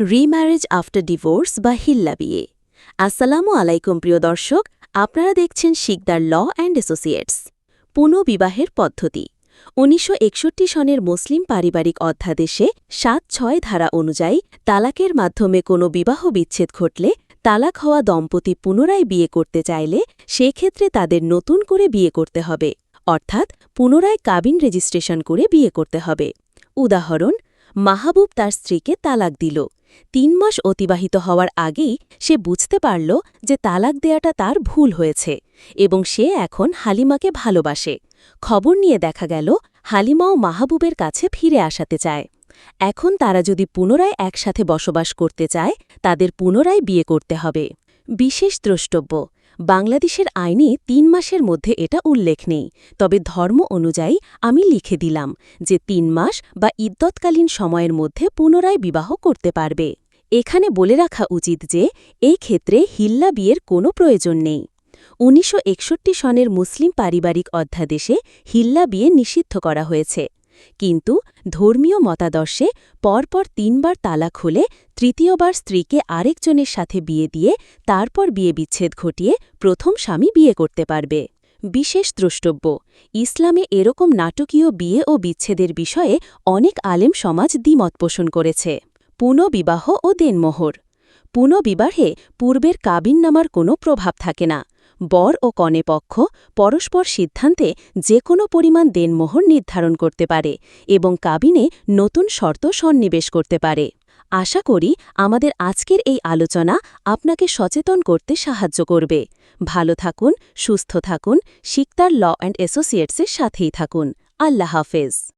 Remarriage after divorce বা হিল্লা বিয়ে। আসসালামু আলাইকুম, প্রিয় দর্শক। আপনারা দেখছেন শিকদার ল অ্যান্ড অ্যাসোসিয়েটস। পুনঃবিবাহের পদ্ধতি। উনিশশো একষট্টি সনের মুসলিম পারিবারিক অধ্যাদেশে সাত ছয় ধারা অনুযায়ী তালাকের মাধ্যমে কোনো বিবাহ বিচ্ছেদ ঘটলে তালাক হওয়া দম্পতি পুনরায় বিয়ে করতে চাইলে সেক্ষেত্রে তাদের নতুন করে বিয়ে করতে হবে। অর্থাৎ পুনরায় কাবিন রেজিস্ট্রেশন করে বিয়ে করতে হবে। উদাহরণ মাহবুব তার স্ত্রীকে তালাক দিল। তিন মাস অতিবাহিত হওয়ার আগেই সে বুঝতে পারল যে তালাক দেয়াটা তার ভুল হয়েছে এবং সে এখন হালিমাকে ভালোবাসে। খবর নিয়ে দেখা গেল, হালিমাও মাহবুবের কাছে ফিরে আসাতে চায়। এখন তারা যদি পুনরায় একসাথে বসবাস করতে চায়, তাদের পুনরায় বিয়ে করতে হবে। বিশেষ দ্রষ্টব্য। বাংলাদেশের আইনে তিন মাসের মধ্যে এটা উল্লেখ নেই। তবে ধর্ম অনুযায়ী আমি লিখে দিলাম যে তিন মাস বা ইদ্যৎকালীন সময়ের মধ্যে পুনরায় বিবাহ করতে পারবে। এখানে বলে রাখা উচিত যে এই ক্ষেত্রে হিল্লা বিয়ের কোনো প্রয়োজন নেই। উনিশশো একষট্টি সনের মুসলিম পারিবারিক অধ্যাদেশে হিল্লা বিয়ে নিষিদ্ধ করা হয়েছে। কিন্তু ধর্মীয় মতাদর্শে পরপর তিনবার তালাক হলে তৃতীয়বার স্ত্রীকে আরেকজনের সাথে বিয়ে দিয়ে তারপর বিয়ে বিচ্ছেদ ঘটিয়ে প্রথম স্বামী বিয়ে করতে পারবে। বিশেষ দ্রষ্টব্য, ইসলামে এরকম নাটকীয় বিয়ে ও বিচ্ছেদের বিষয়ে অনেক আলেম সমাজ দ্বিমত পোষণ করেছে। পুনঃবিবাহ ও দেনমোহর। পুনঃবিবাহে পূর্বের কাবিননামার কোনো প্রভাব থাকে না। বর ও কনে পক্ষ পরস্পর সিদ্ধান্তে যে কোনো পরিমাণ দেনমোহর নির্ধারণ করতে পারে এবং কাবিনে নতুন শর্ত সন্নিবেশ করতে পারে। আশা করি আমাদের আজকের এই আলোচনা আপনাকে সচেতন করতে সাহায্য করবে। ভালো থাকুন, সুস্থ থাকুন শিকতার ল অ্যান্ড অ্যাসোসিয়েটসের সাথেই থাকুন। আল্লাহ হাফেজ।